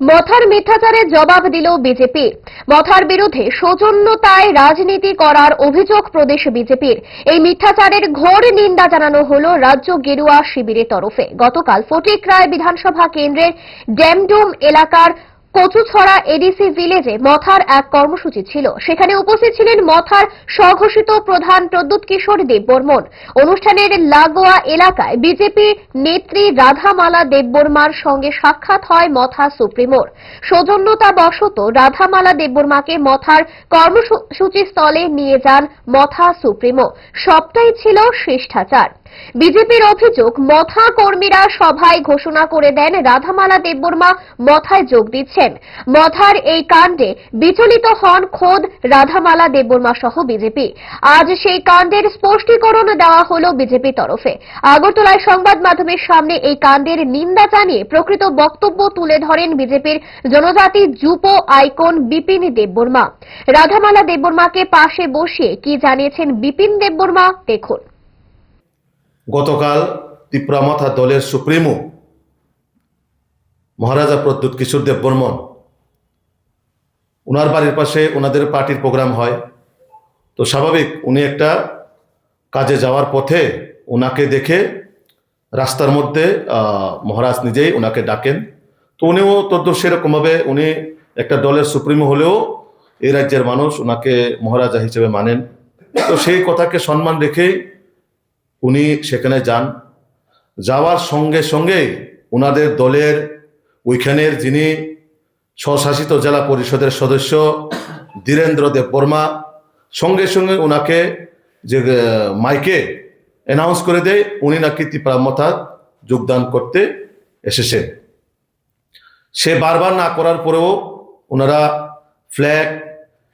মথার মিথ্যাচারে জবাব দিল বিজেপি। মথার বিরুদ্ধে সৌজন্যতায় রাজনীতি করার অভিযোগ প্রদেশ বিজেপির। এই মিথ্যাচারের ঘোর নিন্দা জানানো হল রাজ্য গেরুয়া শিবিরের তরফে। গতকাল ফটিকরায় বিধানসভা কেন্দ্রের ড্যামডোম এলাকার কচুছড়া এডিসি ভিলেজে মথার এক কর্মসূচি ছিল। সেখানে উপস্থিত ছিলেন মথার স্বঘোষিত প্রধান প্রদ্যুৎ কিশোর দেববর্মন। অনুষ্ঠানের লাগোয়া এলাকায় বিজেপি নেত্রী রাধামালা দেববর্মার সঙ্গে সাক্ষাৎ হয় মথা সুপ্রিমোর। সৌজন্যতা বশত রাধামালা দেববর্মাকে মথার কর্মসূচি স্থলে নিয়ে যান মথা সুপ্রিমো। সবটাই ছিল শিষ্টাচার। বিজেপির অভিযোগ, মথা কর্মীরা সভায় ঘোষণা করে দেন রাধামালা দেববর্মা মথায় যোগ দিচ্ছেন মথার এই কাণ্ডে বিচলিত হন খোদ রাধামালা দেববর্মা সহ বিজেপি। আজ সেই কাণ্ডের স্পষ্টীকরণ দেওয়া হল বিজেপি তরফে। আগরতলায় সংবাদ মাধ্যমের সামনে এই কাণ্ডের নিন্দা জানিয়ে প্রকৃত বক্তব্য তুলে ধরেন বিজেপির জনজাতি যুব আইকন বিপিন দেববর্মা। রাধামালা দেববর্মাকে পাশে বসিয়ে কি জানিয়েছেন বিপিন দেববর্মা, দেখুন। গতকাল ত্রিপুরামথা দলের সুপ্রিমো মহারাজা প্রদ্যুৎ কিশোর দেব বর্মন। ওনার বাড়ির পাশে ওনাদের পার্টির প্রোগ্রাম হয়। তো স্বাভাবিক উনি একটা কাজে যাওয়ার পথে ওনাকে দেখে রাস্তার মধ্যে মহারাজ নিজেই ওনাকে ডাকেন। তো উনিও তদ্দূর সেরকমভাবে উনি একটা দলের সুপ্রিমো হলেও এই রাজ্যের মানুষ ওনাকে মহারাজা হিসেবে মানেন। তো সেই কথাকে সম্মান রেখেই উনি সেখানে যান। যাওয়ার সঙ্গে সঙ্গে ওনাদের দলের ওইখানের যিনি স্বশাসিত জেলা পরিষদের সদস্য ধীরেন্দ্র দেব বর্মা, সঙ্গে সঙ্গে ওনাকে যে মাইকে অ্যানাউন্স করে দেয়, উনি নাকি ত্রিপুরামথা যোগদান করতে এসেছেন। সে বারবার না করার পরেও ওনারা ফ্ল্যাগ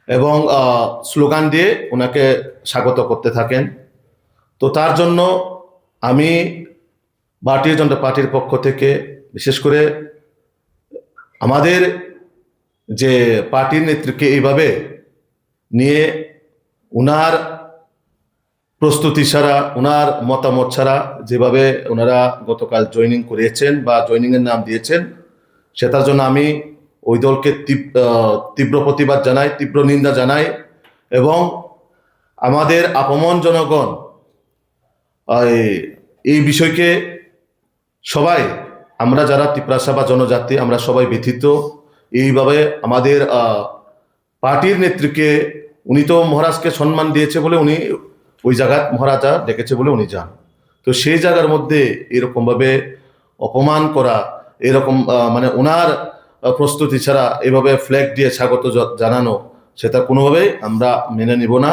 এবং স্লোগান দিয়ে ওনাকে স্বাগত করতে থাকেন। তো তার জন্য আমি ভারতীয় জনতা পার্টির পক্ষ থেকে বিশেষ করে আমাদের যে পার্টির নেত্রীকে এইভাবে নিয়ে ওনার প্রস্তুতি ছাড়া ওনার মতামত ছাড়া যেভাবে ওনারা গতকাল জয়েনিং করিয়েছেন বা জয়েনিংয়ের নাম দিয়েছেন সেটার জন্য আমি ওই দলকে তীব- তীব্র প্রতিবাদ জানাই, তীব্র নিন্দা জানাই এবং আমাদের আপমন জনগণ এই বিষয়কে সবাই আমরা যারা ত্রিপুরাসা বা জনজাতি, আমরা সবাই ব্যথিত। এইভাবে আমাদের পার্টির নেত্রীকে উনি তো মহারাজকে সম্মান দিয়েছে বলে উনি ওই জায়গায় মহারাজা ডেকেছে বলে উনি যান। তো সেই জায়গার মধ্যে এরকমভাবে অপমান করা, এরকম মানে ওনার প্রস্তুতি ছাড়া এভাবে ফ্ল্যাগ দিয়ে স্বাগত জানানো, সেটা কোনোভাবেই আমরা মেনে নিব না।